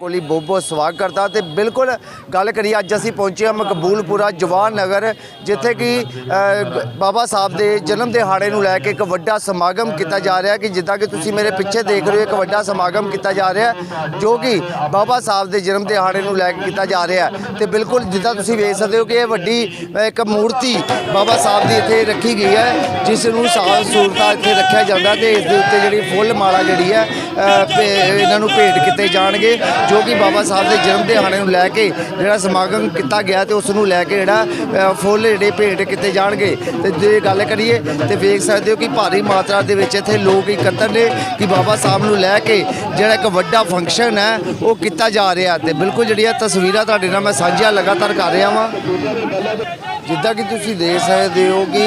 ਕੋਲੀ ਬਹੁਤ ਬਹੁਤ ਸਵਾਗਤ ਕਰਦਾ ਤੇ ਬਿਲਕੁਲ ਗੱਲ ਕਰੀਏ, ਅੱਜ ਅਸੀਂ ਪਹੁੰਚੇ ਹਾਂ ਮਕਬੂਲਪੁਰਾ ਜਵਾਨ ਨਗਰ, ਜਿੱਥੇ ਕਿ ਬਾਬਾ ਸਾਹਿਬ ਦੇ ਜਨਮ ਦਿਹਾੜੇ ਨੂੰ ਲੈ ਕੇ ਇੱਕ ਵੱਡਾ ਸਮਾਗਮ ਕੀਤਾ ਜਾ ਰਿਹਾ ਕਿ ਜਿੱਦਾਂ ਕਿ ਤੁਸੀਂ ਮੇਰੇ ਪਿੱਛੇ ਦੇਖ ਰਹੇ ਹੋ, ਇੱਕ ਵੱਡਾ ਸਮਾਗਮ ਕੀਤਾ ਜਾ ਰਿਹਾ, ਜੋ ਕਿ ਬਾਬਾ ਸਾਹਿਬ ਦੇ ਜਨਮ ਦਿਹਾੜੇ ਨੂੰ ਲੈ ਕੇ ਕੀਤਾ ਜਾ ਰਿਹਾ ਹੈ। ਤੇ ਬਿਲਕੁਲ ਜਿੱਦਾਂ ਤੁਸੀਂ ਵੇਖ ਸਕਦੇ ਹੋ ਕਿ ਇਹ ਵੱਡੀ ਇੱਕ ਮੂਰਤੀ ਬਾਬਾ ਸਾਹਿਬ ਦੀ ਇੱਥੇ ਰੱਖੀ ਗਈ ਹੈ, ਜਿਸ ਨੂੰ ਸਾਲ ਸੂਰਤਾ ਇੱਥੇ ਰੱਖਿਆ ਜਾਂਦਾ ਤੇ ਇਸ ਦੇ ਉੱਤੇ ਜਿਹੜੀ ਫੁੱਲ ਮਾਲਾ ਜਿਹੜੀ ਹੈ ਭੇ- ਇਹਨਾਂ ਨੂੰ ਭੇਟ ਕੀਤੇ ਜਾਣਗੇ ਜੋ ਕਿ ਬਾਬਾ ਸਾਹਿਬ ਦੇ ਜਨਮ ਦਿਹਾੜੇ ਨੂੰ ਲੈ ਕੇ ਜਿਹੜਾ ਸਮਾਗਮ ਕੀਤਾ ਗਿਆ ਤੇ ਉਸ ਨੂੰ ਲੈ ਕੇ ਜਿਹੜਾ ਫੁੱਲ ਜਿਹੜੇ ਭੇਟ ਕੀਤੇ ਜਾਣਗੇ। ਤੇ ਜੇ ਗੱਲ ਕਰੀਏ ਤੇ ਵੇਖ ਸਕਦੇ ਹੋ ਕਿ ਭਾਰੀ ਮਾਤਰਾ ਦੇ ਵਿੱਚ ਇੱਥੇ ਲੋਕ ਇਕੱਤਰ ਨੇ ਕਿ ਬਾਬਾ ਸਾਹਿਬ ਨੂੰ ਲੈ ਕੇ ਜਿਹੜਾ ਇੱਕ ਵੱਡਾ ਫੰਕਸ਼ਨ ਹੈ, ਉਹ ਕੀਤਾ ਜਾ ਰਿਹਾ। ਤੇ ਬਿਲਕੁਲ ਜਿਹੜੀਆਂ ਤਸਵੀਰਾਂ ਤੁਹਾਡੇ ਨਾਲ ਮੈਂ ਸਾਂਝੀਆਂ ਲਗਾਤਾਰ ਕਰ ਰਿਹਾ ਵਾਂ। ਜਿੱਦਾਂ ਕਿ ਤੁਸੀਂ ਦੇਖ ਸਕਦੇ ਹੋ ਕਿ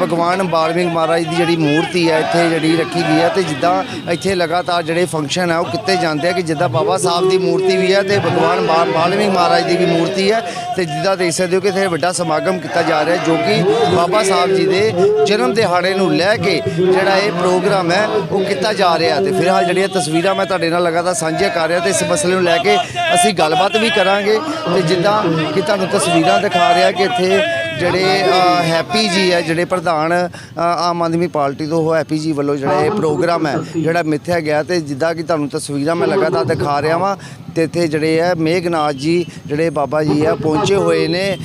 ਭਗਵਾਨ ਬਾਲਮੀਕ ਮਹਾਰਾਜ ਦੀ ਜਿਹੜੀ ਮੂਰਤੀ ਹੈ, ਇੱਥੇ ਜਿਹੜੀ ਰੱਖੀ ਗਈ ਹੈ ਤੇ ਜਿੱਦਾਂ ਇੱਥੇ ਲਗਾਤਾਰ ਜਿਹੜੇ ਫੰਕਸ਼ਨ ਹੈ, ਉਹ ਕੀਤੇ ਜਾਂਦੇ ਆ ਕਿ ਜਿੱਦਾਂ ਬਾਬਾ ਸਾਹਿਬ ਦੀ ਮੂਰਤੀ ਵੀ ਹੈ ਤੇ ਭਗਵਾਨ ਬਾ- ਮਹਾਰਾਜ ਦੀ ਵੀ ਮੂਰਤੀ ਹੈ ਤੇ ਜਿੱਦਾਂ ਦੇਖ ਸਕਦੇ ਹੋ ਕਿ ਇੱਥੇ ਵੱਡਾ ਸਮਾਗਮ ਕੀਤਾ ਜਾ ਰਿਹਾ ਜੋ ਕਿ ਬਾਬਾ ਸਾਹਿਬ ਜੀ ਦੇ ਜਨਮ ਦਿਹਾੜੇ ਨੂੰ ਲੈ ਕੇ ਜਿਹੜਾ ਇਹ ਪ੍ਰੋਗਰਾਮ ਹੈ ਉਹ ਕੀਤਾ ਜਾ ਰਿਹਾ ਤੇ ਫਿਲਹਾਲ ਜਿਹੜੀਆਂ ਤਸਵੀਰਾਂ ਮੈਂ ਤੁਹਾਡੇ ਨਾਲ ਲਗਾਤਾਰ ਸਾਂਝੀਆਂ ਕਰ ਰਿਹਾ ਤੇ ਇਸ ਮਸਲੇ ਨੂੰ ਲੈ ਕੇ ਅਸੀਂ ਗੱਲਬਾਤ ਵੀ ਕਰਾਂਗੇ ਤੇ ਜਿੱਦਾਂ ਕਿ ਤੁਹਾਨੂੰ ਤਸਵੀਰਾਂ ਦਿਖਾ ਰਿਹਾ ਕਿ ਇੱਥੇ ਜਿਹੜੇ ਹੈਪੀ ਜੀ ਹੈ ਜਿਹੜੇ ਪ੍ਰਧਾਨ ਆਮ ਆਦਮੀ ਪਾਰਟੀ ਤੋਂ ਉਹ ਹੈਪੀ ਜੀ ਵੱਲੋਂ ਜਿਹੜਾ ਇਹ ਪ੍ਰੋਗਰਾਮ ਹੈ, ਜਿਹੜਾ ਮਿੱਥਿਆ ਗਿਆ ਤੇ ਜਿੱਦਾਂ ਕਿ ਤੁਹਾਨੂੰ ਤਸਵੀਰਾਂ ਮੈਂ ਲਗਾਤਾਰ ਦਿਖਾ ਰਿਹਾ ਵਾਂ, ਤੇ ਇੱਥੇ ਜਿਹੜੇ ਹੈ ਮੇਘਨਾਥ ਜੀ, ਜਿਹੜੇ ਬਾਬਾ ਜੀ ਆ, ਪਹੁੰਚੇ ਹੋਏ ਨੇ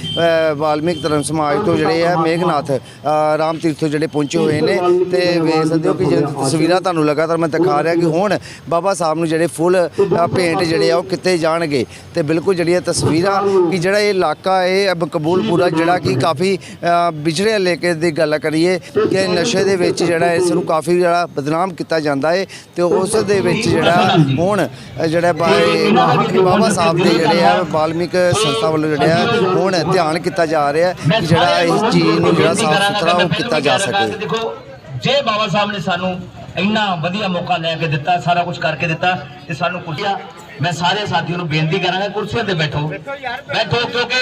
ਵਾਲਮੀਕ ਧਰਮ ਸਮਾਜ ਤੋਂ ਜਿਹੜੇ ਹੈ ਮੇਘਨਾਥ ਰਾਮ ਤੀਰਥ ਤੋਂ ਜਿਹੜੇ ਪਹੁੰਚੇ ਹੋਏ ਨੇ, ਤੇ ਵੇਖ ਸਕਦੇ ਹੋ ਕਿ ਜਿਹੜੇ ਤਸਵੀਰਾਂ ਤੁਹਾਨੂੰ ਲਗਾਤਾਰ ਮੈਂ ਦਿਖਾ ਰਿਹਾ ਕਿ ਹੁਣ ਬਾਬਾ ਸਾਹਿਬ ਨੂੰ ਜਿਹੜੇ ਫੁੱਲ ਭੇਂਟ ਜਿਹੜੇ ਆ ਉਹ ਕਿੱਥੇ ਜਾਣਗੇ, ਤੇ ਬਿਲਕੁਲ ਜਿਹੜੀਆਂ ਤਸਵੀਰਾਂ ਕਿ ਜਿਹੜਾ ਇਹ ਇਲਾਕਾ ਹੈ ਅਬ ਕਬੂਲਪੁਰਾ ਜਿਹੜਾ ਕਿ ਕਾਫੀ ਵਿਛੜੇ ਇਲਾਕੇ ਦੀ ਗੱਲ ਕਰੀਏ ਕਿ ਨਸ਼ੇ ਦੇ ਵਿੱਚ ਜਿਹੜਾ ਇਸ ਨੂੰ ਕਾਫੀ ਜਿਹੜਾ ਬਦਨਾਮ ਕੀਤਾ ਜਾਂਦਾ ਹੈ ਤੇ ਉਸ ਦੇ ਵਿੱਚ ਜਿਹੜਾ ਹੁਣ ਜਿਹੜਾ ਬਾਬਾ ਸਾਹਿਬ ਦੇ ਜਿਹੜੇ ਆ ਬਾਲਮਿਕ ਸੰਸਥਾ ਵੱਲੋਂ ਜਿਹੜੇ ਹੁਣ ਧਿਆਨ ਕੀਤਾ ਜਾ ਰਿਹਾ ਕਿ ਜਿਹੜਾ ਇਸ ਚੀਜ਼ ਨੂੰ ਜਿਹੜਾ ਸਾਫ਼ ਸੁਥਰਾ ਉਹ ਕੀਤਾ ਜਾ ਸਕੇ। ਜੇ ਬਾਬਾ ਸਾਹਿਬ ਨੇ ਸਾਨੂੰ ਇੰਨਾ ਵਧੀਆ ਮੌਕਾ ਲੈ ਕੇ ਦਿੱਤਾ ਸਾਰਾ ਕੁਝ ਕਰਕੇ ਦਿੱਤਾ ਤੇ ਸਾਨੂੰ ਕੁਰਸੀਆਂ ਮੈਂ ਸਾਰੇ ਸਾਥੀਆਂ ਨੂੰ ਬੇਨਤੀ ਕਰਾਂਗਾ ਕੁਰਸੀਆਂ ਤੇ ਬੈਠੋ। ਬੈਠੋ ਕਿਉਂਕਿ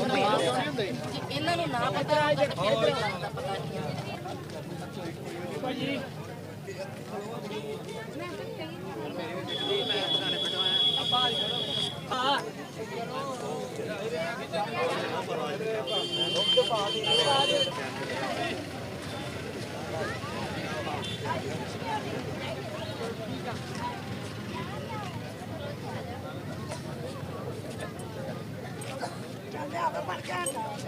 ਕੰਮ ਪਏ ਜੇ ਇਹਨਾਂ ਨੂੰ ਨਾ ਪਤਾ ਹੋਵੇ ਤਾਂ ਫਿਰ ਪਰਿਵਾਰ ਦਾ ਪਤਾ ਨਹੀਂ ਆ ਭਾਜੀ Thank you. marcando.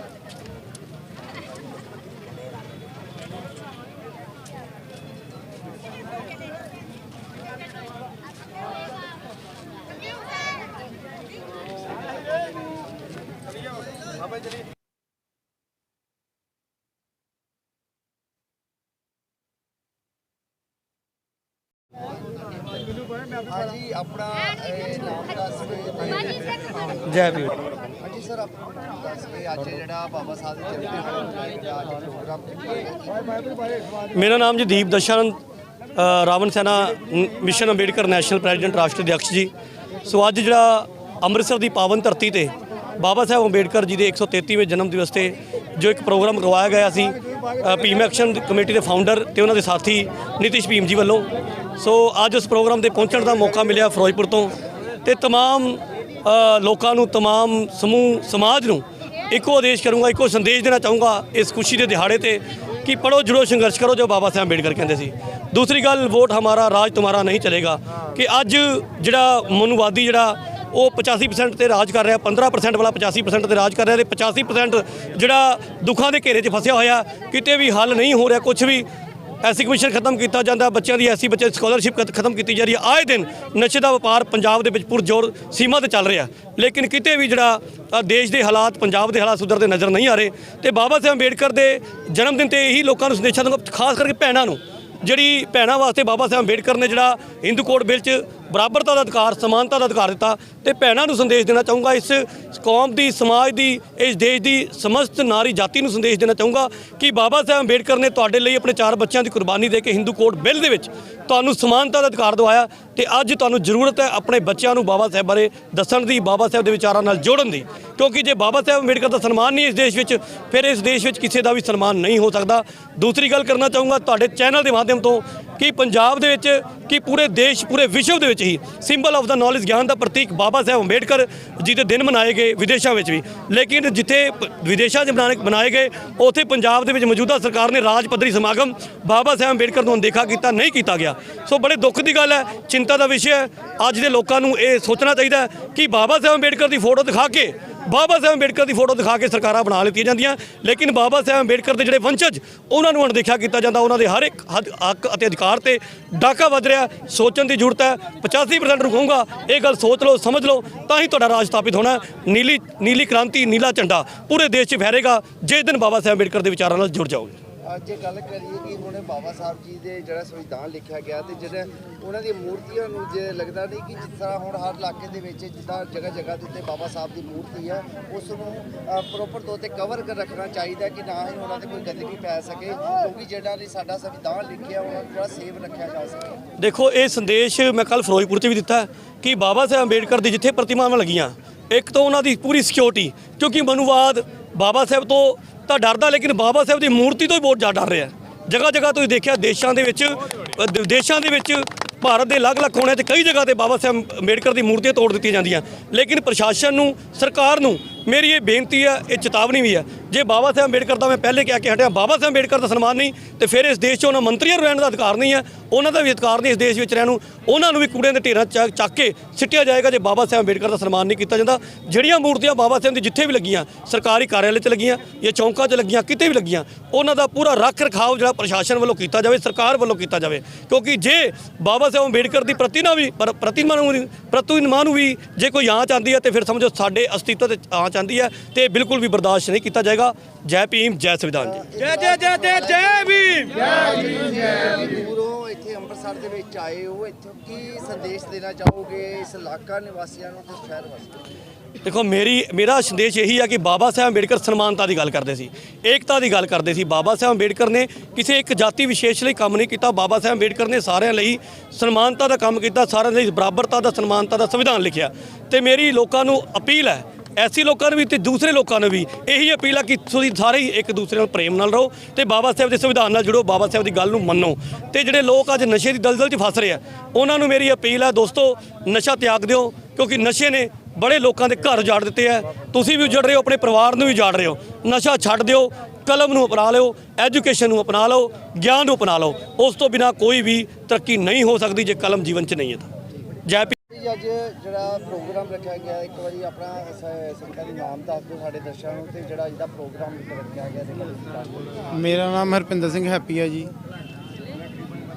ਹਾਂਜੀ ਆਪਣਾ ਇਹ ਨਾਮ ਦੱਸ ਕੇ ਜੈ ਵੀਰ। ਹਾਂਜੀ ਸਰ ਆਪਣਾ ਨਾਮ ਦੱਸ ਕੇ ਅੱਜ ਜਿਹੜਾ ਬਾਬਾ ਸਾਹਿਬ ਦੇ ਜਨਮ ਦਿਨ ਦਾ ਅੱਜ ਪ੍ਰੋਗਰਾਮ ਕੀਤਾ ਮੇਰਾ ਨਾਮ ਜੀ ਦੀਪ ਅ, Ravan Sena mission Ambedkar national president ਰਾਸ਼ਟਰੀ ਅਧਿਕਸ਼ ਜੀ। ਸੋ ਅੱਜ ਜਿਹੜਾ ਅੰਮ੍ਰਿਤਸਰ ਦੀ ਪਾਵਨ ਧਰਤੀ ਤੇ ਬਾਬਾ ਸਾਹਿਬ ਅੰਬੇਡਕਰ ਜੀ ਦੇ 133ਵੇਂ ਜਨਮ ਦਿਵਸ ਤੇ ਜੋ ਇੱਕ ਪ੍ਰੋਗਰਾਮ ਕਰਵਾਇਆ ਗਿਆ ਸੀ ਭੀਮ ਐਕਸ਼ਨ ਕਮੇਟੀ ਦੇ ਫਾਊਂਡਰ ਤੇ ਉਹਨਾਂ ਦੇ ਸਾਥੀ ਨਿਤਿਸ਼ ਭੀਮ ਜੀ ਵੱਲੋਂ ਸੋ ਅੱਜ ਉਸ ਪ੍ਰੋਗਰਾਮ ਤੇ ਪਹੁੰਚਣ ਦਾ ਮੌਕਾ ਮਿਲਿਆ ਫਿਰੋਜ਼ਪੁਰ ਤੋਂ ਤੇ तमाम ਅ, ਲੋਕਾਂ ਨੂੰ तमाम ਸਮੂਹ ਸਮਾਜ ਨੂੰ ਇੱਕੋ ਆਦੇਸ਼ ਕਰੂੰਗਾ ਇੱਕੋ ਸੰਦੇਸ਼ ਦੇਣਾ ਚਾਹੂੰਗਾ ਇਸ ਖੁਸ਼ੀ ਦੇ ਦਿਹਾੜੇ ਤੇ ਕਿ ਪੜੋ ਜੁੜੋ ਸੰਘਰਸ਼ ਕਰੋ ਜੋ ਬਾਬਾ ਸਾਹਿਬ ਅੰਬੇਡਕਰ ਕਹਿੰਦੇ ਸੀ ਦੂਸਰੀ ਗੱਲ ਵੋਟ ਹਮਾਰਾ ਰਾਜ ਤੁਮਾਰਾ ਨਹੀਂ ਚਲੇਗਾ ਕਿ ਅੱਜ ਜਿਹੜਾ ਮਨੂਵਾਦੀ ਜਿਹੜਾ ਉਹ 85% ਤੇ ਰਾਜ ਕਰ ਰਿਹਾ 15% ਵਾਲਾ 85% ਤੇ ਰਾਜ ਕਰ ਰਿਹਾ ਤੇ 85% ਜਿਹੜਾ ਦੁੱਖਾਂ ਦੇ ਘੇਰੇ 'ਚ ਫਸਿਆ ਹੋਇਆ, ਕਿਤੇ ਵੀ ਹੱਲ ਨਹੀਂ ਹੋ ਰਿਹਾ ਕੁਝ ਵੀ ਐਸੀ ਕਮਿਸ਼ਨ ਖਤਮ ਕੀਤਾ ਜਾਂਦਾ, ਬੱਚਿਆਂ ਦੀ ਐਸੀ ਬੱਚੇ ਸਕਾਲਰਸ਼ਿਪ ਖਤਮ ਕੀਤੀ ਜਾ ਰਹੀ ਹੈ। ਆਏ ਦਿਨ ਨਸ਼ੇ ਦਾ ਵਪਾਰ ਪੰਜਾਬ ਦੇ ਵਿੱਚ ਪੁਰਜੋਰ ਸੀਮਾ ਤੇ ਚੱਲ ਰਿਹਾ। ਲੇਕਿਨ ਕਿਤੇ ਵੀ ਜਿਹੜਾ ਦੇਸ਼ ਦੇ ਹਾਲਾਤ, ਪੰਜਾਬ ਦੇ ਹਾਲਾਤ ਸੁਧਰਦੇ ਨਜ਼ਰ ਨਹੀਂ ਆ ਰਹੇ। ਤੇ ਬਾਬਾ ਸਾਹਿਬ ਅੰਬੇਡਕਰ ਦੇ ਜਨਮ ਦਿਨ ਤੇ ਇਹੀ ਲੋਕਾਂ ਨੂੰ ਸੰਦੇਸ਼ਾਂ ਦੂੰਗਾ ਖਾਸ ਕਰਕੇ ਭੈਣਾਂ ਨੂੰ। ਜਿਹੜੀ ਭੈਣਾਂ ਵਾਸਤੇ ਬਾਬਾ ਸਾਹਿਬ ਅੰਬੇਡਕਰ ਨੇ ਜਿਹੜਾ ਹਿੰਦੂ ਕੋਡ ਬਿੱਲ 'ਚ ਬਰਾਬਰਤਾ ਦਾ ਅਧਿਕਾਰ, ਸਮਾਨਤਾ ਦਾ ਅਧਿਕਾਰ ਦਿੱਤਾ ਤੇ ਭੈਣਾਂ ਨੂੰ ਸੰਦੇਸ਼ ਦੇਣਾ ਚਾਹੂੰਗਾ, ਇਸ ਕੌਮ ਦੀ, ਸਮਾਜ ਦੀ, ਇਸ ਦੇਸ਼ ਦੀ, ਸਮਸਤ ਨਾਰੀ ਜਾਤੀ ਨੂੰ ਸੰਦੇਸ਼ ਦੇਣਾ ਚਾਹੂੰਗਾ ਕਿ ਬਾਬਾ ਸਾਹਿਬ ਅੰਬੇਡਕਰ ਨੇ ਤੁਹਾਡੇ ਲਈ ਆਪਣੇ ਚਾਰ ਬੱਚਿਆਂ ਦੀ ਕੁਰਬਾਨੀ ਦੇ ਕੇ ਹਿੰਦੂ ਕੋਡ ਬਿੱਲ ਦੇ ਵਿੱਚ ਤੁਹਾਨੂੰ ਸਮਾਨਤਾ ਦਾ ਅਧਿਕਾਰ ਦਵਾਇਆ ਤੇ ਅੱਜ ਤੁਹਾਨੂੰ ਜ਼ਰੂਰਤ ਹੈ ਆਪਣੇ ਬੱਚਿਆਂ ਨੂੰ ਬਾਬਾ ਸਾਹਿਬ ਬਾਰੇ ਦੱਸਣ ਦੀ, ਬਾਬਾ ਸਾਹਿਬ ਦੇ ਵਿਚਾਰਾਂ ਨਾਲ ਜੋੜਨ ਦੀ। ਕਿਉਂਕਿ ਜੇ ਬਾਬਾ ਸਾਹਿਬ ਅੰਬੇਡਕਰ ਦਾ ਸਨਮਾਨ ਨਹੀਂ ਇਸ ਦੇਸ਼ ਵਿੱਚ, ਫਿਰ ਇਸ ਦੇਸ਼ ਵਿੱਚ ਕਿਸੇ ਦਾ ਵੀ ਸਨਮਾਨ ਨਹੀਂ ਹੋ ਸਕਦਾ। ਦੂਸਰੀ ਗੱਲ ਕਰਨਾ ਚਾਹੂੰਗਾ ਤੁਹਾਡੇ ਚੈਨਲ ਦੇ ਮਾਧਿਅਮ ਤੋਂ ਕਿ ਪੰਜਾਬ ਦੇ ਵਿੱਚ, ਕਿ ਪੂਰੇ ਦੇਸ਼, ਪੂਰੇ ਵਿਸ਼ਵ ਦੇ ਵਿੱਚ ਹੀ ਸਿੰਬਲ ਆਫ ਦਾ ਨੌਲੇਜ ਗਿਆਨ ਦਾ ਪ੍ਰਤੀਕ ਬਾਬਾ ਸਾਹਿਬ ਅੰਬੇਡਕਰ ਜੀ ਦੇ ਦਿਨ ਮਨਾਏ ਗਏ, ਵਿਦੇਸ਼ਾਂ ਵਿੱਚ ਵੀ। ਲੇਕਿਨ ਜਿੱਥੇ ਵਿਦੇਸ਼ਾਂ 'ਚ ਮਨਾਏ ਬਣਾਏ ਗਏ, ਉੱਥੇ ਪੰਜਾਬ ਦੇ ਵਿੱਚ ਮੌਜੂਦਾ ਸਰਕਾਰ ਨੇ ਰਾਜ ਪੱਧਰੀ ਸਮਾਗਮ ਬਾਬਾ ਸਾਹਿਬ ਅੰਬੇਡਕਰ ਨੂੰ ਅਣਦੇਖਾ ਕੀਤਾ, ਨਹੀਂ ਕੀਤਾ ਗਿਆ। ਸੋ ਬੜੇ ਦੁੱਖ ਦੀ ਗੱਲ ਹੈ, ਚਿੰਤਾ ਦਾ ਵਿਸ਼ਾ ਹੈ। ਅੱਜ ਦੇ ਲੋਕਾਂ ਨੂੰ ਇਹ ਸੋਚਣਾ ਚਾਹੀਦਾ ਕਿ ਬਾਬਾ ਸਾਹਿਬ ਅੰਬੇਡਕਰ ਦੀ ਫੋਟੋ ਦਿਖਾ ਕੇ ਬਾਬਾ ਸਾਹਿਬ ਅੰਬੇਡਕਰ ਦੀ ਫੋਟੋ ਦਿਖਾ ਕੇ ਸਰਕਾਰਾਂ ਬਣਾ ਲਿੱਤੀਆਂ ਜਾਂਦੀਆਂ, ਲੇਕਿਨ ਬਾਬਾ ਸਾਹਿਬ ਅੰਬੇਡਕਰ ਦੇ ਜਿਹੜੇ ਵੰਸ਼ਜ, ਉਹਨਾਂ ਨੂੰ ਅਣਦੇਖਿਆ ਕੀਤਾ ਜਾਂਦਾ, ਉਹਨਾਂ ਦੇ ਹਰ ਇੱਕ ਹੱਦ- ਹੱਕ ਅਤੇ ਅਧਿਕਾਰ ਤੇ ਡਾਕਾ ਵੱਜ ਰਿਹਾ। ਸੋਚਣ ਦੀ ਜ਼ਰੂਰਤ ਹੈ 85% ਨੂੰ ਕਹੂੰਗਾ ਇਹ ਗੱਲ ਸੋਚ ਲਓ, ਸਮਝ ਲਓ, ਤਾਂ ਹੀ ਤੁਹਾਡਾ ਰਾਜ ਸਥਾਪਿਤ ਹੋਣਾ ਨੀਲੀ ਨੀਲੀ ਕ੍ਰਾਂਤੀ, ਨੀਲਾ ਝੰਡਾ ਪੂਰੇ ਦੇਸ਼ 'ਚ ਫਹਿਰੇਗਾ, ਜਿਸ ਦਿਨ ਬਾਬਾ ਸਾਹਿਬ ਅੰਬੇਡਕਰ ਦੇ ਵਿਚਾਰਾਂ ਨਾਲ ਜੁੜ ਜਾਓਗੇ। ਅੱਜ ਜੇ ਗੱਲ ਕਰੀਏ ਕਿ ਹੁਣ ਬਾਬਾ ਸਾਹਿਬ ਜੀ ਦੇ ਜਿਹੜਾ ਸੰਵਿਧਾਨ ਲਿਖਿਆ ਗਿਆ ਤੇ ਜਿਹੜਾ ਉਹਨਾਂ ਦੀ ਮੂਰਤੀਆਂ ਨੂੰ ਜੇ ਲੱਗਦਾ ਨਹੀਂ ਕਿ ਜਿਸ ਤਰ੍ਹਾਂ ਹੁਣ ਹਰ ਇਲਾਕੇ ਦੇ ਵਿੱਚ ਜਿੱਦਾਂ ਜਗ੍ਹਾ ਜਗ੍ਹਾ ਦੇ ਉੱਤੇ ਬਾਬਾ ਸਾਹਿਬ ਦੀ ਮੂਰਤੀ ਹੈ, ਉਸ ਨੂੰ ਪ੍ਰੋਪਰ ਤੌਰ ਤੇ ਕਵਰ ਕਰ ਰੱਖਣਾ ਚਾਹੀਦਾ ਕਿ ਨਾ ਹੀ ਉਹਨਾਂ ਤੇ ਕੋਈ ਗੰਦਗੀ ਪੈ ਸਕੇ, ਕਿਉਂਕਿ ਜਿਹੜਾ ਲਈ ਸਾਡਾ ਸੰਵਿਧਾਨ ਲਿਖਿਆ ਉਹਨਾਂ ਨੂੰ ਥੋੜਾ ਸੇਵ ਰੱਖਿਆ ਜਾ ਸਕੇ। ਦੇਖੋ, ਇਹ ਸੰਦੇਸ਼ ਮੈਂ ਕੱਲ ਫਿਰੋਜ਼ਪੁਰ 'ਚ ਵੀ ਦਿੱਤਾ ਕਿ ਬਾਬਾ ਸਾਹਿਬ ਅੰਬੇਡਕਰ ਦੀ ਜਿੱਥੇ ਪ੍ਰਤਿਮਾਵਾਂ ਲੱਗੀਆਂ, ਇੱਕ ਤਾਂ ਉਹਨਾਂ ਦੀ ਪੂਰੀ ਸਿਕਿਉਰਿਟੀ ਕਿਉਂਕਿ ਮਨੂਵਾਦ ਬਾਬਾ ਸਾਹਿਬ ਤੋਂ ਤਾਂ ਡਰਦਾ ਲੇਕਿਨ ਬਾਬਾ ਸਾਹਿਬ ਦੀ ਮੂਰਤੀ ਤੋਂ ਹੀ ਬਹੁਤ ਜ਼ਿਆਦਾ ਡਰ ਰਿਹਾ। ਜਗ੍ਹਾ ਜਗ੍ਹਾ ਤੁਸੀਂ ਦੇਖਿਆ, ਦੇਸ਼ਾਂ ਦੇ ਵਿੱਚ ਦੇਸ਼ਾਂ ਦੇ ਵਿੱਚ, ਭਾਰਤ ਦੇ ਅਲੱਗ-ਅਲੱਗ ਕੋਣਿਆਂ 'ਚ ਕਈ ਜਗ੍ਹਾ ਤੇ ਬਾਬਾ ਸਾਹਿਬ ਅੰਬੇਡਕਰ ਦੀ ਮੂਰਤੀਆਂ ਤੋੜ ਦਿੱਤੀਆਂ ਜਾਂਦੀਆਂ। ਲੇਕਿਨ ਪ੍ਰਸ਼ਾਸਨ ਨੂੰ, ਸਰਕਾਰ ਨੂੰ ਮੇਰੀ ਇਹ ਬੇਨਤੀ ਆ, ਇਹ ਚੇਤਾਵਨੀ ਵੀ ਹੈ ਜੇ ਬਾਬਾ ਸਾਹਿਬ ਅੰਬੇਡਕਰ ਦਾ ਮੈਂ ਪਹਿਲੇ ਕਹਿ ਕੇ ਹਟਿਆ, ਬਾਬਾ ਸਾਹਿਬ ਅੰਬੇਡਕਰ ਦਾ ਸਨਮਾਨ ਨਹੀਂ, ਤੇ ਫਿਰ ਇਸ ਦੇਸ਼ 'ਚ ਉਹਨਾਂ ਮੰਤਰੀਆਂ ਨੂੰ ਰਹਿਣ ਦਾ ਅਧਿਕਾਰ ਨਹੀਂ ਹੈ ਉਹਨਾਂ ਦਾ ਵੀ ਅਧਿਕਾਰ ਨਹੀਂ ਇਸ ਦੇਸ਼ ਵਿੱਚ ਰਹਿਣ ਨੂੰ। ਉਹਨਾਂ ਨੂੰ ਵੀ ਕੂੜਿਆਂ ਦੇ ਢੇਰਾਂ 'ਚ ਚੱਕ- ਕੇ ਸਿੱਟਿਆ ਜਾਏਗਾ ਜੇ ਬਾਬਾ ਸਾਹਿਬ ਅੰਬੇਡਕਰ ਦਾ ਸਨਮਾਨ ਨਹੀਂ ਕੀਤਾ ਜਾਂਦਾ। ਜਿਹੜੀਆਂ ਮੂਰਤੀਆਂ ਬਾਬਾ ਸਾਹਿਬ ਦੀ ਜਿੱਥੇ ਵੀ ਲੱਗੀਆਂ, ਸਰਕਾਰੀ ਕਾਰਿਆਲੇ 'ਚ ਲੱਗੀਆਂ ਜਾਂ ਚੌਂਕਾਂ 'ਚ ਲੱਗੀਆਂ, ਕਿਤੇ ਵੀ ਲੱਗੀਆਂ, ਉਹਨਾਂ ਦਾ ਪੂਰਾ ਰੱਖ ਰਖਾਵ ਜਿਹੜਾ ਪ੍ਰਸ਼ਾਸਨ ਵੱਲੋਂ ਕੀਤਾ ਜਾਵੇ, ਸਰਕਾਰ ਵੱਲੋਂ ਕੀਤਾ ਜਾਵੇ। ਕਿਉਂਕਿ ਜੇ ਬਾਬਾ ਸਾਹਿਬ ਅੰਬੇਡਕਰ ਦੀ ਪ੍ਰਤਿਮਾ ਵੀ, ਪਰ- ਪ੍ਰਤਿਮਾ ਨੂੰ ਵੀ- ਪ੍ਰਤਿਮਾ ਨੂੰ ਵੀ ਜੇ ਕੋਈ ਆਂਚ ਆਉਂਦੀ ਹੈ ਤੇ ਫਿਰ ਸਮਝੋ ਸਾਡੇ ਅਸਤਿਤਵ ਤੇ ਆਂਚ ਆਉਂਦੀ ਹੈ ਤੇ ਇਹ ਬਿਲਕੁਲ ਵੀ ਬਰਦਾਸ਼ਤ ਨਹੀਂ ਕੀਤਾ ਜਾਏਗਾ। ਜੈ ਭੀਮ ਜੈ ਸੰਵਿਧਾਨ ਜੀ। ਜੈ ਜੈ ਜੈ ਜੈ ਜੈ ਭੀਮ। ਦੂਰੋਂ ਇੱਥੇ ਅੰਮ੍ਰਿਤਸਰ ਦੇ ਵਿੱਚ ਆਏ ਹੋ ਇੱਥੋਂ ਕੀ ਸੰਦੇਸ਼ ਦੇਣਾ ਚਾਹੋਗੇ ਇਸ ਇਲਾਕਾ ਨਿਵਾਸੀਆਂ ਨੂੰ ਤੇ ਸ਼ਹਿਰ ਵਾਸੀਆਂ ਨੂੰ? ਦੇਖੋ ਮੇਰੀ ਮੇਰਾ ਸੰਦੇਸ਼ ਇਹੀ ਹੈ ਕਿ ਬਾਬਾ ਸਾਹਿਬ ਅੰਬੇਡਕਰ ਸਨਮਾਨਤਾ ਦੀ ਗੱਲ ਕਰਦੇ ਸੀ। ਏਕਤਾ ਦੀ ਗੱਲ ਕਰਦੇ ਸੀ। ਬਾਬਾ ਸਾਹਿਬ ਅੰਬੇਡਕਰ ਨੇ ਕਿਸੇ ਇੱਕ ਜਾਤੀ ਵਿਸ਼ੇਸ਼ ਲਈ ਕੰਮ ਨਹੀਂ ਕੀਤਾ। ਬਾਬਾ ਸਾਹਿਬ ਅੰਬੇਡਕਰ ਨੇ ਸਾਰਿਆਂ ਲਈ ਸਨਮਾਨਤਾ ਦਾ ਕੰਮ ਕੀਤਾ ਸਾਰਿਆਂ ਲਈ ਬਰਾਬਰਤਾ ਦਾ ਸਨਮਾਨਤਾ ਦਾ ਸੰਵਿਧਾਨ ਲਿਖਿਆ। ਤੇ ਮੇਰੀ ਲੋਕਾਂ ਨੂੰ ਅਪੀਲ ਹੈ ਐਸੀ ਲੋਕਾਂ ਨੂੰ ਵੀ ਤੇ ਦੂਸਰੇ ਲੋਕਾਂ ਨੂੰ ਵੀ ਇਹੀ ਅਪੀਲ ਹੈ ਕਿ ਤੁਸੀਂ ਸਾਰੇ ਹੀ ਇੱਕ ਦੂਸਰੇ ਨਾਲ ਪ੍ਰੇਮ ਨਾਲ ਰਹੋ ਤੇ ਬਾਬਾ ਸਾਹਿਬ ਦੇ ਸੰਵਿਧਾਨ ਨਾਲ ਜੁੜੋ, ਬਾਬਾ ਸਾਹਿਬ ਦੀ ਗੱਲ ਨੂੰ ਮੰਨੋ। ਤੇ ਜਿਹੜੇ ਲੋਕ ਅੱਜ ਨਸ਼ੇ ਦੀ ਦਲਦਲ 'ਚ ਫਸ ਰਹੇ ਆ, ਉਹਨਾਂ ਨੂੰ ਮੇਰੀ ਅਪੀਲ ਹੈ ਦੋਸਤੋ, ਨਸ਼ਾ ਤਿਆਗ ਦਿਓ, ਕਿਉਂਕਿ ਨਸ਼ੇ ਨੇ ਬੜੇ ਲੋਕਾਂ ਦੇ ਘਰ ਉਜਾੜ ਦਿੱਤੇ ਆ। ਤੁਸੀਂ ਵੀ ਉਜੜ ਰਹੇ ਹੋ, ਆਪਣੇ ਪਰਿਵਾਰ ਨੂੰ ਵੀ ਉਜਾੜ ਰਹੇ ਹੋ। ਨਸ਼ਾ ਛੱਡ ਦਿਓ, ਕਲਮ ਨੂੰ ਅਪਣਾ ਲਿਓ, ਐਜੂਕੇਸ਼ਨ ਨੂੰ ਅਪਣਾ ਲਓ, ਗਿਆਨ ਨੂੰ ਅਪਣਾ ਲਓ। ਉਸ ਤੋਂ ਬਿਨਾ ਕੋਈ ਵੀ ਤਰੱਕੀ ਨਹੀਂ ਹੋ ਸਕਦੀ ਜੇ ਕਲਮ ਜੀਵਨ 'ਚ ਨਹੀਂ ਹੈ ਤਾਂ। ਜੈ ਜੀ ਅੱਜ ਜਿਹੜਾ ਪ੍ਰੋਗਰਾਮ ਰੱਖਿਆ ਗਿਆ ਇੱਕ ਵਾਰੀ ਆਪਣਾ ਸ- ਸੰਗਤਾਂ ਦੇ ਨਾਮ ਦੱਸ ਦਿਓ ਸਾਡੇ ਦਰਸ਼ਕਾਂ ਨੂੰ ਤੇ ਜਿਹੜਾ ਅੱਜ ਦਾ ਪ੍ਰੋਗਰਾਮ ਰੱਖਿਆ ਗਿਆ ਤੇ ਮੇਰਾ ਨਾਮ ਹਰਪਿੰਦਰ ਸਿੰਘ ਹੈਪੀ ਹੈ ਜੀ।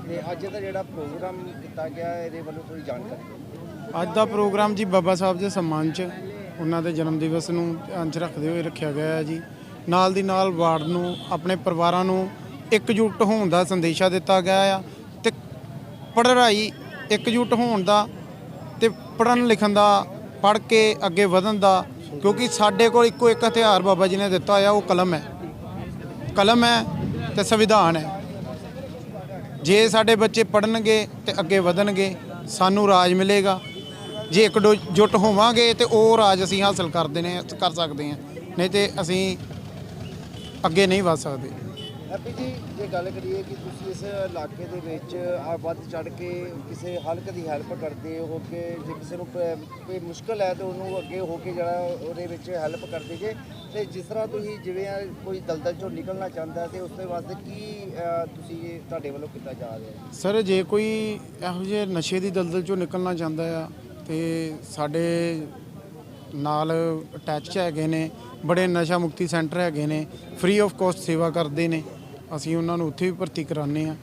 ਤੇ ਅੱਜ ਦਾ ਜਿਹੜਾ ਪ੍ਰੋਗਰਾਮ ਕੀਤਾ ਗਿਆ ਇਹਦੇ ਵੱਲੋਂ ਥੋੜੀ ਜਾਣਕਾਰੀ ਅੱਜ ਦਾ ਪ੍ਰੋਗਰਾਮ ਜੀ ਬਾਬਾ ਸਾਹਿਬ ਦੇ ਸਨਮਾਨ 'ਚ ਉਹਨਾਂ ਦੇ ਜਨਮ ਦਿਵਸ ਨੂੰ ਧਿਆਨ 'ਚ ਰੱਖਦੇ ਹੋਏ ਰੱਖਿਆ ਗਿਆ ਹੈ ਜੀ। ਨਾਲ ਦੀ ਨਾਲ ਵਾਰਡ ਨੂੰ ਆਪਣੇ ਪਰਿਵਾਰਾਂ ਨੂੰ ਇਕਜੁੱਟ ਹੋਣ ਦਾ ਸੰਦੇਸ਼ਾ ਦਿੱਤਾ ਗਿਆ ਆ ਤੇ ਪੜ੍ਹਾਈ ਇਕਜੁੱਟ ਹੋਣ ਦਾ ਤੇ ਪੜ੍ਹਨ ਲਿਖਣ ਦਾ, ਪੜ੍ਹ ਕੇ ਅੱਗੇ ਵਧਣ ਦਾ, ਕਿਉਂਕਿ ਸਾਡੇ ਕੋਲ ਇੱਕੋ ਇੱਕ ਹਥਿਆਰ ਬਾਬਾ ਜੀ ਨੇ ਦਿੱਤਾ ਹੋਇਆ ਉਹ ਕਲਮ ਹੈ। ਕਲਮ ਹੈ ਤੇ ਸੰਵਿਧਾਨ ਹੈ। ਜੇ ਸਾਡੇ ਬੱਚੇ ਪੜਨਗੇ ਤੇ ਅੱਗੇ ਵਧਣਗੇ, ਸਾਨੂੰ ਰਾਜ ਮਿਲੇਗਾ। ਜੇ ਇੱਕ ਜੁੱਟ ਹੋਵਾਂਗੇ ਤੇ ਉਹ ਰਾਜ ਅਸੀਂ ਹਾਸਲ ਕਰਦੇ ਨੇ, ਕਰ ਸਕਦੇ ਹਾਂ। ਨਹੀਂ ਤੇ ਅਸੀਂ ਅੱਗੇ ਨਹੀਂ ਵਧ ਸਕਦੇ। ਹੈਪੀ ਜੀ, ਜੇ ਗੱਲ ਕਰੀਏ ਕਿ ਤੁਸੀਂ ਇਸ ਇਲਾਕੇ ਦੇ ਵਿੱਚ ਆ ਵੱਧ ਚੜ ਕੇ ਕਿਸੇ ਹਲਕ ਦੀ ਹੈਲਪ ਕਰਦੇ ਹੋ ਕਿ ਜੇ ਕਿਸੇ ਨੂੰ ਕੋਈ ਮੁਸ਼ਕਲ ਹੈ ਤਾਂ ਉਹਨੂੰ ਅੱਗੇ ਹੋ ਕੇ ਜਿਹੜਾ ਉਹਦੇ ਵਿੱਚ ਹੈਲਪ ਕਰਦੇ ਜੇ, ਤੇ ਜਿਸ ਤਰ੍ਹਾਂ ਤੁਸੀਂ ਜਿਵੇਂ ਕੋਈ ਦਲਦਲ ਚੋਂ ਨਿਕਲਣਾ ਚਾਹੁੰਦਾ ਹੈ ਤੇ ਉਸ ਦੇ ਵਾਸਤੇ ਕੀ ਤੁਸੀਂ ਇਹ ਤੁਹਾਡੇ ਵੱਲੋਂ ਕੀਤਾ ਜਾ ਰਿਹਾ ਸਰ, ਜੇ ਕੋਈ ਇਹੋ ਜਿਹੇ ਨਸ਼ੇ ਦੀ ਦਲਦਲ ਚੋਂ ਨਿਕਲਣਾ ਚਾਹੁੰਦਾ ਆ ਤੇ ਸਾਡੇ ਨਾਲ ਅਟੈਚ ਹੈਗੇ ਨੇ, ਬੜੇ ਨਸ਼ਾ ਮੁਕਤੀ ਸੈਂਟਰ ਹੈਗੇ ਨੇ ਫ੍ਰੀ ਆਫ ਕਾਸਟ ਸੇਵਾ ਕਰਦੇ ਨੇ ਅਸੀਂ ਉਹਨਾਂ ਨੂੰ ਉੱਥੇ ਵੀ ਭਰਤੀ ਕਰਾਉਂਦੇ ਆ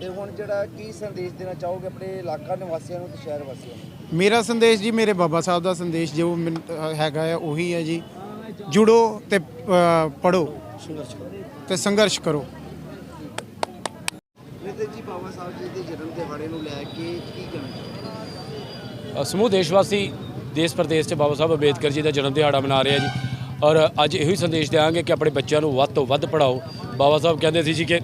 ਤੇ ਹੁਣ ਜਿਹੜਾ ਕੀ ਸੰਦੇਸ਼ ਦੇਣਾ ਚਾਹੋਗੇ ਆਪਣੇ ਇਲਾਕਾ ਨਿਵਾਸੀਆਂ ਨੂੰ ਤੇ ਸ਼ਹਿਰ ਵਾਸੀਆਂ ਨੂੰ? ਮੇਰਾ ਸੰਦੇਸ਼ ਜੀ ਮੇਰੇ ਬਾਬਾ ਸਾਹਿਬ ਦਾ ਸੰਦੇਸ਼ ਜੋ ਹੈਗਾ ਆ ਉਹੀ ਹੈ ਜੀ। ਜੁੜੋ ਤੇ ਪੜੋ ਤੇ ਸੰਘਰਸ਼ ਕਰੋ। ਨਿਤਿਨ ਜੀ ਬਾਬਾ ਸਾਹਿਬ ਜੀ ਦੇ ਜਨਮ ਦਿਹਾੜੇ ਨੂੰ ਲੈ ਕੇ ਕੀ ਕਹਿਣਾ ਸਮੂਹ ਦੇਸ਼ਵਾਸੀ ਦੇਸ਼ ਪ੍ਰਦੇਸ਼ 'ਚ ਬਾਬਾ ਸਾਹਿਬ ਅੰਬੇਦਕਰ ਜੀ ਦਾ ਜਨਮ ਦਿਹਾੜਾ ਮਨਾ ਰਹੇ ਆ ਜੀ। ਔਰ ਅੱਜ ਇਹੋ ਹੀ ਸੰਦੇਸ਼ ਦਿਆਂਗੇ ਕਿ ਆਪਣੇ ਬੱਚਿਆਂ ਨੂੰ ਵੱਧ ਤੋਂ ਵੱਧ ਪੜਾਓ ਬਾਬਾ ਸਾਹਿਬ ਕਹਿੰਦੇ ਸੀ ਜੀ ਕਿ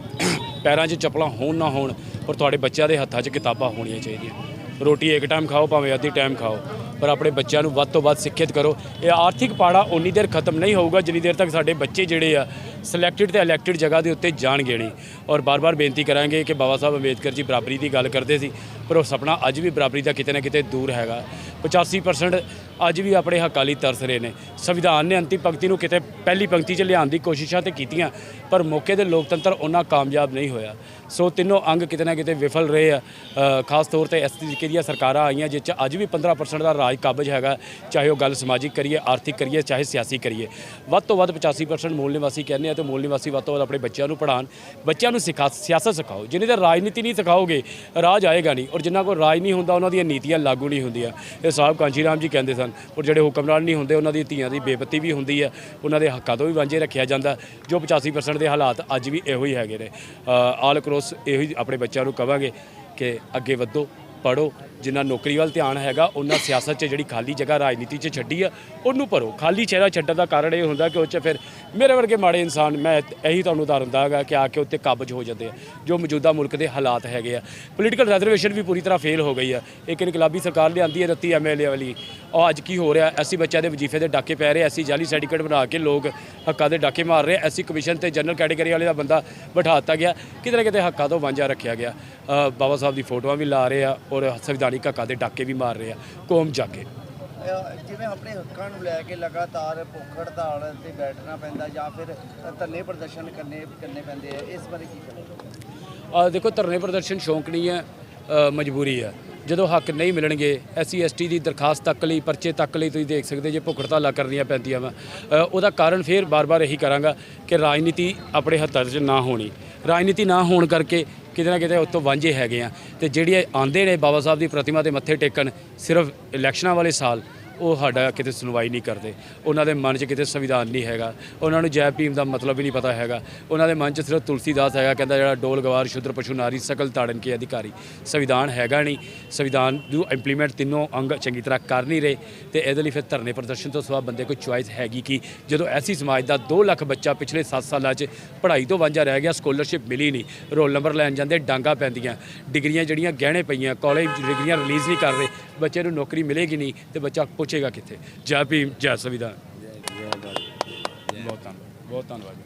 ਪੈਰਾਂ 'ਚ ਚੱਪਲਾਂ ਹੋਣ ਨਾ ਹੋਣ, ਪਰ ਤੁਹਾਡੇ ਬੱਚਿਆਂ ਦੇ ਹੱਥਾਂ 'ਚ ਕਿਤਾਬਾਂ ਹੋਣੀਆਂ ਚਾਹੀਦੀਆਂ। ਰੋਟੀ ਇੱਕ ਟਾਈਮ ਖਾਓ, ਭਾਵੇਂ ਅੱਧੀ ਟਾਈਮ ਖਾਓ, ਪਰ ਆਪਣੇ ਬੱਚਿਆਂ ਨੂੰ ਵੱਧ ਤੋਂ ਵੱਧ ਸਿੱਖਿਅਤ ਕਰੋ। ਇਹ ਆਰਥਿਕ ਪਾੜਾ ਉਨੀ ਦੇਰ ਖਤਮ ਨਹੀਂ ਹੋਊਗਾ ਜਿੰਨੀ ਦੇਰ ਤੱਕ ਸਾਡੇ ਬੱਚੇ ਜਿਹੜੇ ਆ ਸਿਲੈਕਟਡ ਤੇ ਇਲੈਕਟਡ ਜਗ੍ਹਾ ਦੇ ਉੱਤੇ ਜਾਣਗੇ ਨਹੀਂ। ਔਰ ਬਾਰ-ਬਾਰ ਬੇਨਤੀ ਕਰਾਂਗੇ ਕਿ ਬਾਬਾ ਸਾਹਿਬ ਅੰਬੇਦਕਰ ਜੀ ਬਰਾਬਰੀ ਦੀ ਗੱਲ ਕਰਦੇ ਸੀ, ਪਰ ਉਹ ਸੁਪਨਾ ਅੱਜ ਵੀ ਬਰਾਬਰੀ ਦਾ ਕਿਤੇ ਨਾ ਕਿਤੇ ਦੂਰ ਹੈਗਾ। 85% ਅੱਜ ਵੀ ਆਪਣੇ ਹੱਕਾਂ ਲਈ ਤਰਸ ਰਹੇ ਨੇ। ਸੰਵਿਧਾਨ ਨੇ ਅੰਤਿਮ ਪੰਕਤੀ ਨੂੰ ਕਿਤੇ ਪਹਿਲੀ ਪੰਕਤੀ 'ਚ ਲਿਆਉਣ ਦੀ ਕੋਸ਼ਿਸ਼ਾਂ ਤੇ ਕੀਤੀਆਂ, ਪਰ ਮੌਕੇ ਦੇ ਲੋਕਤੰਤਰ ਉਹਨਾਂ ਕਾਮਯਾਬ ਨਹੀਂ ਹੋਇਆ। ਸੋ ਤਿੰਨੋਂ ਅੰਗ ਕਿਤੇ ਨਾ ਕਿਤੇ ਵਿਫਲ ਰਹੇ ਆ। ਖਾਸ ਤੌਰ ਤੇ ਇਸ ਤਰੀਕੇ ਦੀਆਂ ਸਰਕਾਰਾਂ ਆਈਆਂ ਜਿਸ 'ਚ ਅੱਜ ਵੀ 15% ਦਾ ਰਾਜ ਕਾਬਜ ਹੈਗਾ। ਚਾਹੇ ਉਹ ਗੱਲ ਸਮਾਜਿਕ ਕਰੀਏ, ਆਰਥਿਕ ਕਰੀਏ, ਚਾਹੇ ਸਿਆਸੀ ਕਰੀਏ। ਵੱਧ ਤੋਂ ਵੱਧ 85% ਮੂਲ ਨਿਵਾਸੀ ਕਹਿੰਦੇ ਆ ਤੇ ਮੂਲ ਨਿਵਾਸੀ ਵੱਧ ਤੋਂ ਵੱਧ ਆਪਣੇ ਬੱਚਿਆਂ ਨੂੰ ਪੜ੍ਹਾਉਣ। ਬੱਚਿਆਂ ਨੂੰ ਸਿਖਾ, ਸਿਆਸਤ ਸਿਖਾਓ। ਜਿੰਨੀ ਦੇਰ ਰਾਜਨੀਤੀ ਨਹੀਂ ਸਿਖਾਓਗੇ, ਰਾਜ ਆਏਗਾ ਨਹੀਂ। ਔਰ ਜਿਨ੍ਹਾਂ ਕੋਲ ਰਾਜ ਨਹੀਂ ਹੁੰਦਾ, ਉਹਨਾਂ ਦੀਆਂ ਨੀਤੀਆਂ ਲਾਗੂ ਨਹੀਂ ਹੁੰਦੀਆਂ। ਇਹ ਸਾਹਿਬ ਕਾਂਚੀ ਰਾਮ ਜੀ ਕਹਿੰਦੇ ਸਨ, ਔਰ ਜਿਹੜੇ ਹੁਕਮਰਾਨ ਨਹੀਂ ਹੁੰਦੇ, ਉਹਨਾਂ ਦੀ ਧੀਆਂ ਦੀ ਬੇਪਤੀ ਵੀ ਹੁੰਦੀ ਹੈ। ਉਹਨਾਂ ਦੇ ਹੱਕਾਂ ਤੋਂ ਵੀ ਵਾਂਝੇ ਰੱਖਿਆ ਜਾਂਦਾ। ਜੋ 85% ਦੇ ਹਾਲਾਤ ਅੱਜ ਵੀ ਇਹੋ ਹੀ ਹੈਗੇ ਨੇ। ਆਲ ਕ੍ਰੋਸ ਇਹੋ ਹੀ ਆਪਣੇ ਬੱਚਿਆਂ ਨੂੰ ਕਵਾਂਗੇ ਕਿ ਅੱਗੇ ਵਧੋ। ਪੜੋ ਜਿੰਨਾ ਨੌਕਰੀ ਵੱਲ ਧਿਆਨ ਹੈਗਾ ਉਹਨਾਂ ਸਿਆਸਤ 'ਚ ਜਿਹੜੀ ਖਾਲੀ ਜਗ੍ਹਾ ਰਾਜਨੀਤੀ 'ਚ ਛੱਡੀ ਆ ਉਹਨੂੰ ਭਰੋ। ਖਾਲੀ ਚਿਹਰਾ ਛੱਡਣ ਦਾ ਕਾਰਨ ਇਹ ਹੁੰਦਾ ਕਿ ਉਹ 'ਚ ਫਿਰ ਮੇਰੇ ਵਰਗੇ ਮਾੜੇ ਇਨਸਾਨ, ਮੈਂ ਇਹੀ ਤੁਹਾਨੂੰ ਉਦਾਹਰਨ ਦਾਂਗਾ ਕਿ ਆ ਕੇ ਉੱਤੇ ਕਾਬਜ ਹੋ ਜਾਂਦੇ ਆ, ਜੋ ਮੌਜੂਦਾ ਮੁਲਕ ਦੇ ਹਾਲਾਤ ਹੈਗੇ ਆ। ਪੋਲੀਟੀਕਲ ਰਿਜ਼ਰਵੇਸ਼ਨ ਵੀ ਪੂਰੀ ਤਰ੍ਹਾਂ ਫੇਲ ਹੋ ਗਈ ਆ। ਇੱਕ ਇਨਕਲਾਬੀ ਸਰਕਾਰ ਲਿਆਂਦੀ ਹੈ ਰੱਤੀ ਐਮਐਲਏ ਵਾਲੀ। ਉਹ ਅੱਜ ਕੀ ਹੋ ਰਿਹਾ? ਐਸੀ ਬੱਚਿਆਂ ਦੇ ਵਜ਼ੀਫੇ ਦੇ ਡਾਕੇ ਪੈ ਰਹੇ ਐਸੀ ਜਾਲੀ ਸਰਟੀਫਿਕੇਟ ਬਣਾ ਕੇ ਲੋਕ ਹੱਕਾਂ ਦੇ ਡਾਕੇ ਮਾਰ ਰਹੇ ਐਸੀ ਕਮਿਸ਼ਨ ਤੇ ਜਨਰਲ ਕੈਟਾਗਰੀ ਵਾਲੇ ਦਾ ਬੰਦਾ ਬਿਠਾ ਦਿੱਤਾ ਗਿਆ। ਕਿਤੇ ਨਾ ਕਿਤੇ ਹੱਕਾਂ ਤੋਂ ਵਾਂਝਾ ਰੱਖਿਆ ਗਿਆ। ਬਾਬਾ ਸਾਹਿਬ ਦੀ ਫੋਟੋਆਂ ਵੀ ਲਾ ਰਹੇ ਆ। ਔਰ ਸੰਵਿਧਾਨਿਕ ਹੱਕਾਂ ਦੇ ਡਾਕੇ ਵੀ ਮਾਰ ਰਹੇ ਆ ਕੌਮ ਜਾਗੇ ਜਿਵੇਂ ਆਪਣੇ ਹੱਕਾਂ ਨੂੰ ਲੈ ਕੇ ਲਗਾਤਾਰ ਭੁੱਖ ਹੜਤਾਲ ਤੇ ਬੈਠਣਾ ਪੈਂਦਾ ਜਾਂ ਫਿਰ ਧਰਨੇ ਪ੍ਰਦਰਸ਼ਨ ਕਰਨੇ ਕਰਨੇ ਪੈਂਦੇ ਆ ਇਸ ਬਾਰੇ ਕੀ ਕਹਿਣਾ ਆ ਦੇਖੋ ਧਰਨੇ ਪ੍ਰਦਰਸ਼ਨ ਸ਼ੌਂਕ ਨਹੀਂ ਹੈ ਮਜਬੂਰੀ ਹੈ। ਜਦੋਂ ਹੱਕ ਨਹੀਂ ਮਿਲਣਗੇ ਐਸਸੀ ਐਸਟੀ ਦੀ ਦਰਖਾਸਤ ਤੱਕ ਲਈ ਪਰਚੇ ਤੱਕ ਲਈ ਤੁਸੀਂ ਦੇਖ ਸਕਦੇ ਜੇ ਭੁੱਖ ਹੜਤਾਲਾਂ ਕਰਨੀਆਂ ਪੈਂਦੀਆਂ ਵਾ। ਉਹਦਾ ਕਾਰਨ ਫੇਰ ਬਾਰ-ਬਾਰ ਇਹੀ ਕਰਾਂਗਾ ਕਿ ਰਾਜਨੀਤੀ ਆਪਣੇ ਹੱਥਾਂ 'ਚ ਨਾ ਹੋਣੀ। ਰਾਜਨੀਤੀ ਨਾ ਹੋਣ ਕਰਕੇ ਕਿਤੇ ਨਾ ਕਿਤੇ ਉਤੋਂ ਵਾਂਝੇ ਹੈਗੇ ਆ। ਤੇ ਜਿਹੜੇ ਆਂਦੇ ਨੇ ਬਾਬਾ ਸਾਹਿਬ ਦੀ ਪ੍ਰਤਿਮਾ ਤੇ ਮੱਥੇ ਟੇਕਣ ਸਿਰਫ ਇਲੈਕਸ਼ਨਾਂ ਵਾਲੇ ਸਾਲ ਉਹ ਸਾਡਾ ਕਿਤੇ ਸੁਣਵਾਈ ਨਹੀਂ ਕਰਦੇ। ਉਹਨਾਂ ਦੇ ਮਨ 'ਚ ਕਿਤੇ ਸੰਵਿਧਾਨ ਨਹੀਂ ਹੈਗਾ। ਉਹਨਾਂ ਨੂੰ ਜੈ ਭੀਮ ਦਾ ਮਤਲਬ ਵੀ ਨਹੀਂ ਪਤਾ ਹੈਗਾ। ਉਹਨਾਂ ਦੇ ਮਨ 'ਚ ਸਿਰਫ ਤੁਲਸੀਦਾਸ ਹੈਗਾ, ਕਹਿੰਦਾ ਜਿਹੜਾ ਡੋਲ ਗਵਾਰ ਸ਼ੁੱਧਰ ਪਸ਼ੂ, ਨਾਰੀ, ਸਕਲ ਤਾੜਨ ਕੇ ਅਧਿਕਾਰੀ। ਸੰਵਿਧਾਨ ਹੈਗਾ ਨਹੀਂ। ਸੰਵਿਧਾਨ ਨੂੰ ਇੰਪਲੀਮੈਂਟ ਤਿੰਨੋਂ ਅੰਗ ਚੰਗੀ ਤਰ੍ਹਾਂ ਕਰ ਨਹੀਂ ਰਹੇ। ਤੇ ਇਹਦੇ ਲਈ ਫਿਰ ਧਰਨੇ ਪ੍ਰਦਰਸ਼ਨ ਤੋਂ ਸਵਾ ਬੰਦੇ ਕੋਈ ਚੁਆਇਸ ਹੈਗੀ ਕਿ? ਜਦੋਂ ਐਸੀ ਸਮਾਜ ਦਾ 2 ਲੱਖ ਬੱਚਾ ਪਿਛਲੇ 7 ਸਾਲਾਂ 'ਚ ਪੜ੍ਹਾਈ ਤੋਂ ਵਾਂਝਾ ਰਹਿ ਗਿਆ ਸਕਾਲਰਸ਼ਿਪ ਮਿਲੀ ਨਹੀਂ। ਰੋਲ ਨੰਬਰ ਲੈਣ ਜਾਂਦੇ ਡਾਂਗਾ ਪੈਂਦੀਆਂ। ਡਿਗਰੀਆਂ ਜਿਹੜੀਆਂ ਗਹਿਣੇ ਪਈਆਂ ਕਾਲਜ ਡਿਗਰੀਆਂ ਰਿਲੀਜ਼ ਨਹੀਂ ਕਰ ਰਹੇ। ਬੱਚੇ ਨੂੰ ਨੌਕਰੀ ਮਿਲੇਗੀ ਨਹੀਂ ਤੇ ਬੱਚਾ ਪੁੱਛੇਗਾ ਕਿੱਥੇ। ਜੈ ਭੀਮ, ਜੈ ਸੰਵਿਧਾਨ। ਬਹੁਤ ਧੰਨਵਾਦ ਬਹੁਤ ਧੰਨਵਾਦ